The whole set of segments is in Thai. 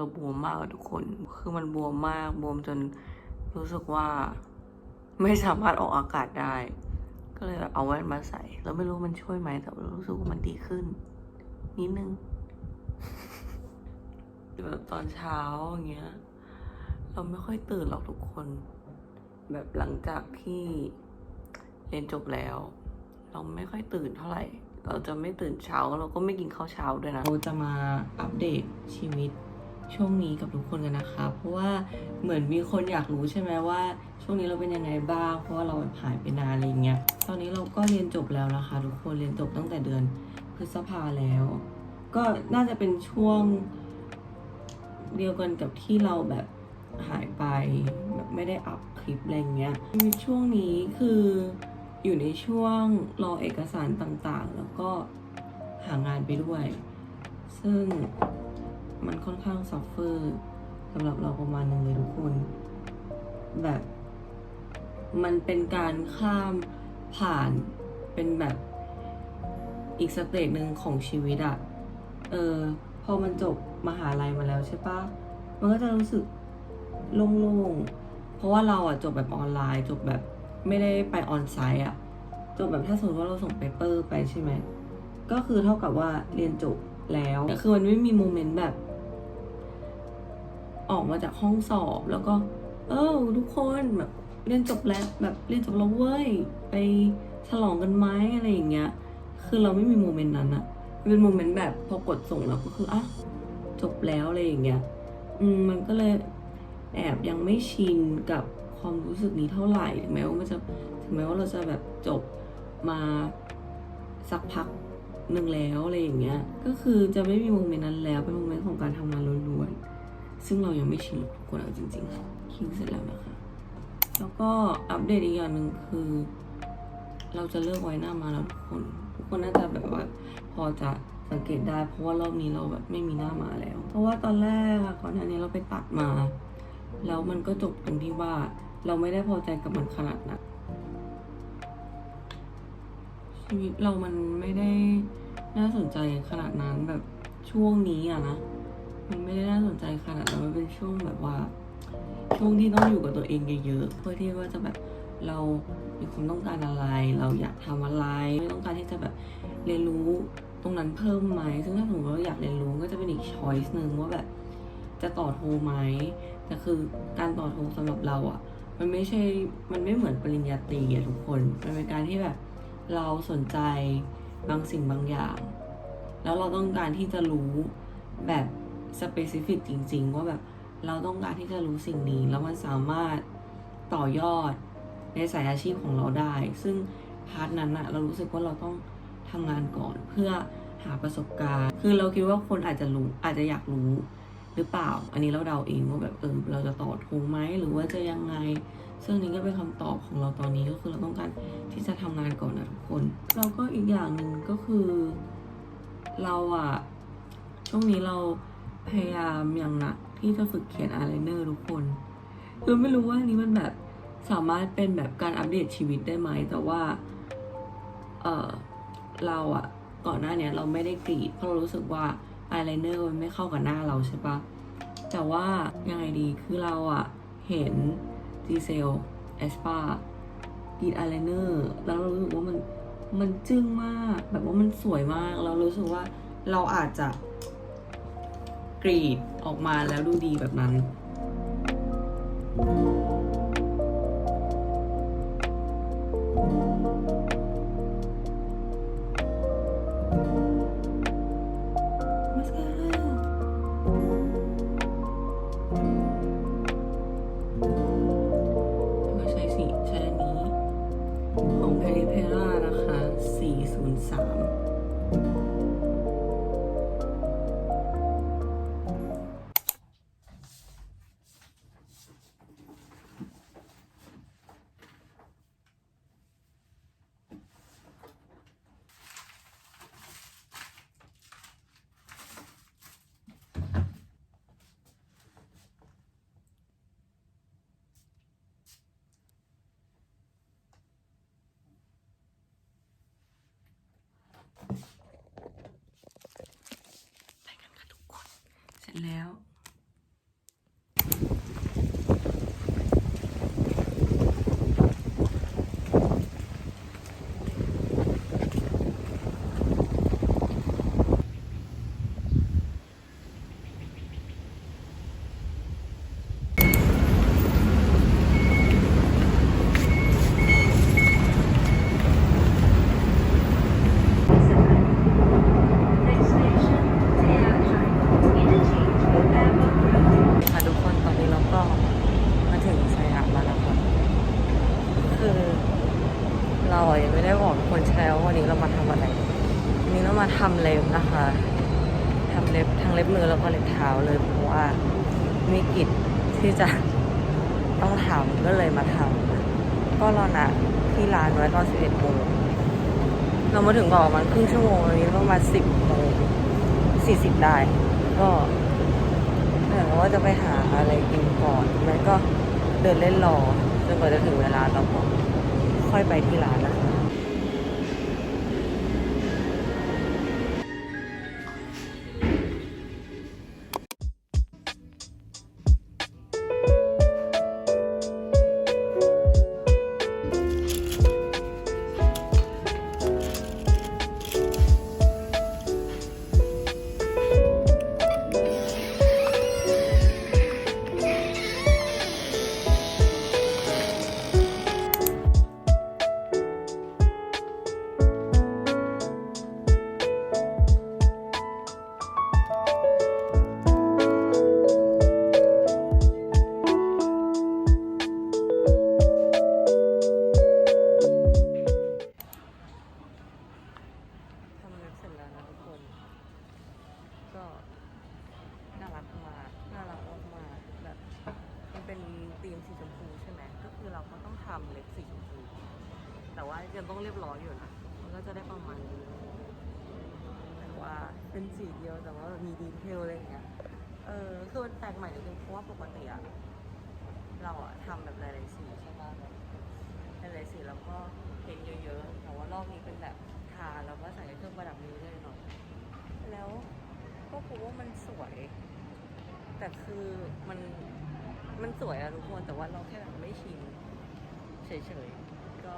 เราบวมมากทุกคน คือมันบวมมากบวมจนรู้สึกว่าไม่สามารถออกอากาศได้ ก็เลยเอาแว่นมาใส่ แล้วไม่รู้มันช่วยไหมแต่รู้สึกว่ามันดีขึ้น นิดนึงแบบตอนเช้าอย่างเงี้ย เราไม่ค่อยตื่นหรอกทุกคน แบบหลังจากที่เรียนจบแล้ว เราไม่ค่อยตื่นเท่าไหร่ เราจะไม่ตื่นเช้าเราก็ไม่กินข้าวเช้าด้วยนะ เราจะมาอัปเดตชีวิต ช่วงนี้กับทุกคนกันนะคะ เพราะว่าเหมือนมีคนอยากรู้ใช่ไหมว่า ช่วงนี้เราเป็นยังไงบ้าง เพราะว่าเราหายไปนานอะไรอย่างเงี้ย ตอนนี้เราก็เรียนจบแล้วนะคะ ทุกคนเรียนจบตั้งแต่เดือนพฤษภาแล้ว ก็น่าจะเป็นช่วงเดียวกันกับที่เราแบบหายไปแบบไม่ได้อัพคลิปอะไรเงี้ยช่วงนี้คืออยู่ในช่วงรอเอกสารต่างๆ แล้วก็หางานไปด้วย ซึ่ง มันค่อนข้างซัฟเฟอร์สำหรับเราประมาณหนึงเลยทุกคน แบบ มันเป็นการข้ามผ่านเป็นแบบอีกสเตจหนึ่งของชีวิตอะเออ พอมันจบมหาลัยมาแล้วใช่ปะมันก็จะรู้สึกโล่งๆ เพราะว่าเราอะจบแบบออนไลน์จบแบบไม่ได้ไปออนไซต์อะจบแบบถ้าสมมติว่าเราส่งเปเปอร์ไปใช่ไหม ก็คือเท่ากับว่าเรียนจบแล้ว คือมันไม่มีโมเมนต์แบบ ออกมาจากห้องสอบแล้วก็ เออทุกคนแบบเรียนจบแล้วแบบเรียนจบแล้วเว้ยไปฉลองกันไหมอะไรอย่างเงี้ย คือเราไม่มีโมเมนต์นั้นอะเป็นโมเมนต์แบบพอกดส่งแล้วก็คืออะจบแล้วอะไรอย่างเงี้ย อืมมันก็เลยแอบยังไม่ชินกับความรู้สึกนี้เท่าไหร่ถึงแม้ว่ามันจะถึงแม้ว่าเราจะแบบจบมาสักพักหนึ่งแล้วอะไรอย่างเงี้ย ก็คือจะไม่มีโมเมนต์นั้นแล้วเป็นโมเมนต์ของการทำงานล้วนๆ ซึ่งเรายังไม่ชินกทุกคนเอาจริงๆคิงเสร็จแล้วนะคะ แล้วก็อัปเดตอีกอย่างหนึ่งคือ เราจะเลิกไว้หน้ามาแล้วทุกคน ทุกคนน่าจะแบบว่า พอจะสังเกตได้ เพราะว่ารอบนี้เราแบบไม่มีหน้ามาแล้ว เพราะว่าตอนแรกอะก่อนหน้านี้เราไปตัดมา แล้วมันก็จบตรงที่ว่าเราไม่ได้พอใจกับมันขนาดนั้นชีวิตเรามันไม่ได้น่าสนใจขนาดนั้นแบบช่วงนี้อะนะ มันไม่ได้น่าสนใจขนาดนั้นมันเป็นช่วงแบบว่า ช่วงที่ต้องอยู่กับตัวเองเยอะๆเพื่อที่ว่าจะแบบเรามีความต้องการอะไร เราอยากทำอะไรไม่ต้องการที่จะแบบเรียนรู้ตรงนั้นเพิ่มไหมซึ่งถ้าสมมติเราอยากเรียนรู้ก็จะเป็นอีกช้อยส์หนึ่งว่าแบบจะต่อโทไหมแต่คือการต่อโทสำหรับเราอะ่ะ มันไม่ใช่ มันไม่เหมือนปริญญาตรีอะทุกคน มันเป็นการที่แบบเราสนใจบางสิ่งบางอย่าง แล้วเราต้องการที่จะรู้แบบ สเปซิฟิกจริง ๆ ว่าแบบเราต้องการที่จะรู้สิ่งนี้ แล้วมันสามารถต่อยอดในสายอาชีพของเราได้ ซึ่งพาร์ทนั้นอะเรารู้สึกว่าเราต้องทำงานก่อนเพื่อหาประสบการณ์ คือเราคิดว่าคนอาจจะรู้อาจจะอยากรู้หรือเปล่า อันนี้เราเดาเองว่าแบบเออเราจะต่อโทไหมหรือว่าจะยังไง ซึ่งนี้ก็เป็นคำตอบของเราตอนนี้ก็คือเราต้องการที่จะทำงานก่อนนะทุกคนแล้วก็อีกอย่างหนึ่งก็คือ เราอะช่วงนี้เรา พยายามอย่างหนักที่จะฝึกเขียนอายไลเนอร์ทุกคนคือไม่รู้ว่านนี้มันแบบสามารถเป็นแบบการอัปเดตชีวิตได้ไหม แต่ว่า เออเราอะก่อนหน้าเนี้ยเราไม่ได้กรีด เพราะเรารู้สึกว่าอายไลเนอร์มันไม่เข้ากับหน้าเราใช่ปะแต่ว่ายังไงดีคือเราอะเห็นดีเซลเอสปากรีดอายไลเนอร์แล้วเรารู้สึกว่ามันมันจึ้งมาก แบบว่ามันสวยมาก เรารู้สึกว่าเราอาจจะ กรีดออกมาแล้วดูดีแบบนั้น แล้ว ค่ะทุกคนตอนนี้เราก็มาถึงสยามแล้วนะคะคือเราอะยังไม่ได้บอกทุกคนใช่ไหมว่าวันนี้เรามาทำอะไร วันนี้เรามาทำเล็บนะคะทำเล็บทั้งเล็บมือแล้วก็เล็บเท้าเลยเพราะว่ามีกิจที่จะต้องทำก็เลยมาทำก็รอนะที่ร้านไว้ตอน11โมงเรามาถึงก่อนประมาณครึ่งชั่วโมงนี้ประมาณ10โมง40 ได้ ก็เดี๋ยวว่าจะไปหาอะไรกินก่อนมันก็เดินเล่นรอจนกว่าจะถึงเวลาแล้วก็ค่อยไปที่ร้านนะคะ ก็น่ารักมากน่ารักมากแบบมันเป็นธีมสีชมพูใช่ไหมก็คือเราก็ต้องทำเล็บสีชมพู แต่ว่ายังต้องเรียบร้อยอยู่นะมันก็จะได้ประมาณนี้แต่ว่าเป็นสีเดียวแต่ว่ามีดีเทลอะไรอย่างเงี้ยเออคือมันแปลกใหม่นิดนึงเพราะว่าปกติอะเราอะทำแบบหลายๆสีใช่ไหมหลายๆสีแล้วก็เพ้นเยอะๆแต่ว่ารอบนี้เป็นแบบทาแล้วก็ใส่เครื่องประดับนี้เลยหน่อย แล้ว ก็พบว่ามันสวย แต่คือมันมันสวยอะทุกคนแต่ว่าเราแค่แบบไม่ชินเฉยๆ ก็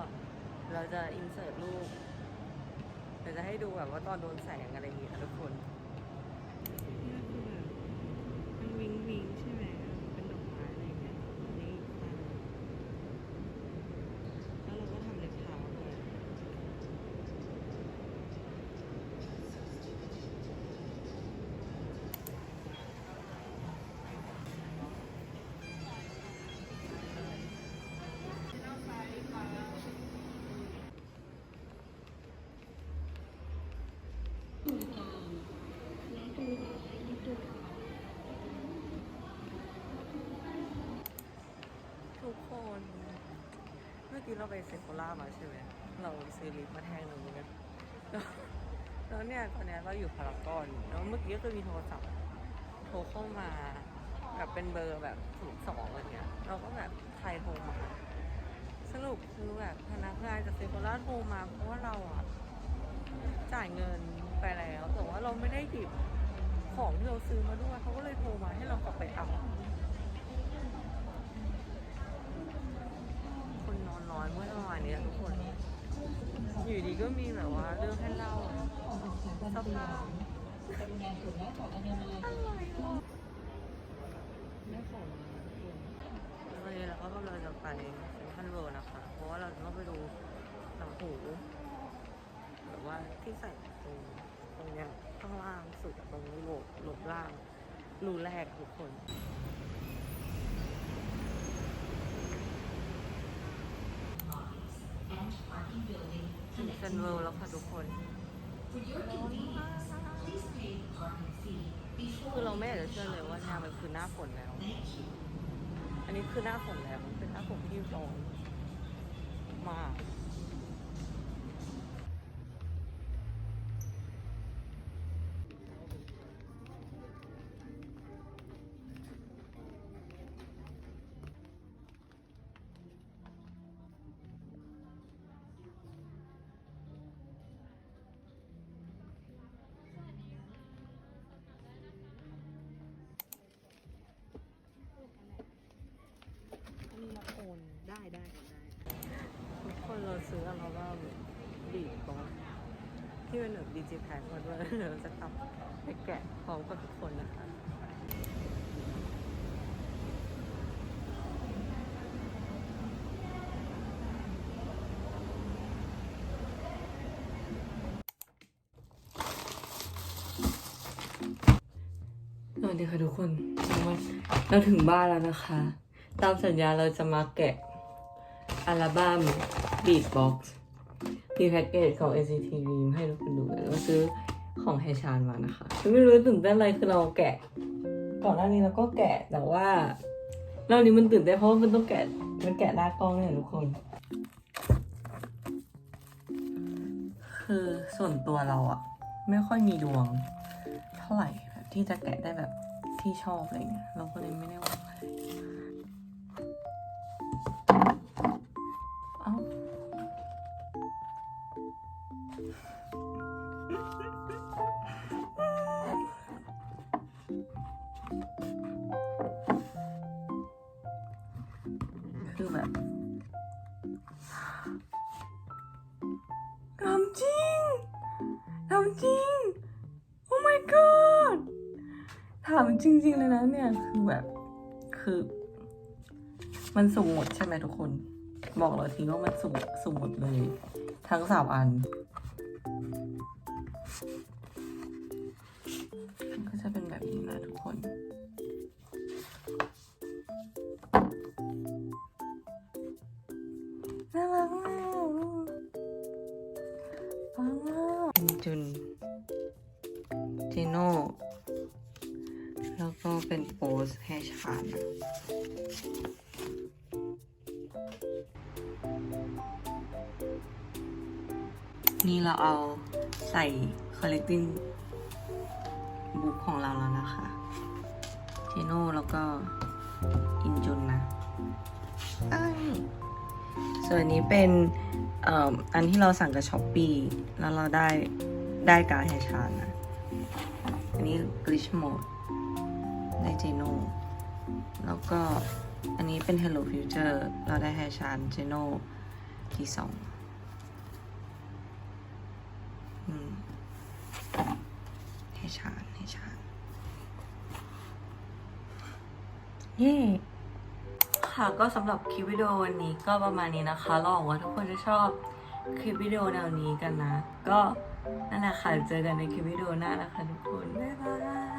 เราจะอินเสิร์ตรูปแต่จะให้ดูแบบว่าตอนโดนแสงอะไรอย่างเงี้ยทุกคน มันวิงวิงใช่ ไปเซฟโฟล่ามาใช่ไหมเราซื้อลิปมาแท่งหนึ่งเนี่ยแล้วแล้วเนี่ยตอนเนี้ยเราอยู่พารากอนแล้วเมื่อกี้ก็คือมีโทรศัพท์โทรเข้ามาแบบเป็นเบอร์แบบศูนย์สองอะไรเงี้ย เราก็แบบใครโทรมา สรุปคือแบบพนักงานจากเซฟโฟล่าโทรมาเพราะว่าเราอะจ่ายเงินไปแล้ว แต่ว่าเราไม่ได้หยิบของที่เราซื้อมาด้วยเขาก็เลยโทรมาให้เรากลับไปเอา อยู่ดีก็มีแบบว่าเรื่องให้เล่าสภาพไม่ขอมาทุกคนวันนี้เราก็กำลังจะไปเซ็นทรัลเวิลด์นะคะ เพราะว่าเราจะต้องไปดูหนังหูแบบว่าที่ใส่ตรงตรงเนี้ยข้างล่างสุดตรงโหลบโหลบล่างรูแรกทุกคน ถึง ซนเวิลด์แล้วค่ะทุกคน คือเราไม่อยากจะเชื่อเลยว่าเนี่ยมันคือหน้าฝนแล้ว อันนี้คือหน้าฝนแล้ว เป็นหน้าฝนที่ร้อนมาก ซื้ออัลบั้มบีบบ็อกที่เป็นแบบดิจิแพคมาด้วยเดี๋ยวเราจะทำไปแกะพร้อมกับทุกคนนะคะสวัสดีค่ะทุกคน เราถึงบ้านแล้วนะคะ ตามสัญญาเราจะมาแกะ อัลบั้ม Beatbox มีแพ็กเกจของ NCT d r e a ให้ทุกคนดูเลยเราซื้อของเฮชานมานะคะไม่รู้ตื่นเต้นอะไรคือเราแกะ ก่อนหน้านี้เราก็แกะแต่ว่าเรอนี้มันตื่นเต้นเพราะว่ามันต้องแกะมันแกะหน้ากล้องเนี่ยทุกคน คือส่วนตัวเราอะไม่ค่อยมีดวง เท่าไหร่แบบที่จะแกะได้แบบที่ชอบอะไรเงี้ยเราก็เลยไม่ได้วัง คือแบบทำจริงทำจริง โอ้ my god ถามจริง ๆ เลยนะเนี่ย คือแบบ คือ มันสุ่มหมดใช่ไหมทุกคน บอกเราทีว่ามันสุ่มสุ่มหมดเลย ทั้งสามอันก็จะเป็นแบบนี้นะทุกคน นี่เราเอาใส่ collecting book ของเราแล้วนะคะจิโน่แล้วก็อินจุนนะส่วนนี้เป็นอ,อันที่เราสั่งกับช้อปปีแล้วเราได้ได้การดให้ชานนะ อันนี้ glitch mode ได้เจโนแล้วก็อันนี้เป็น hello future เราได้แฮชานเจโนที่สองอืมแฮ ชาให้ชานเย่ค่ะก็สำหรับคลิปวิดีโอวันนี้ก็ประมาณนี้นะคะหวังว่าทุกคนจะชอบคลิปวิดีโอแนวนี้กันนะ ก็นั่นแหละค่ะเจอกันในคลิปวิดีโอหน้านะคะทุกคน บ๊ายบาย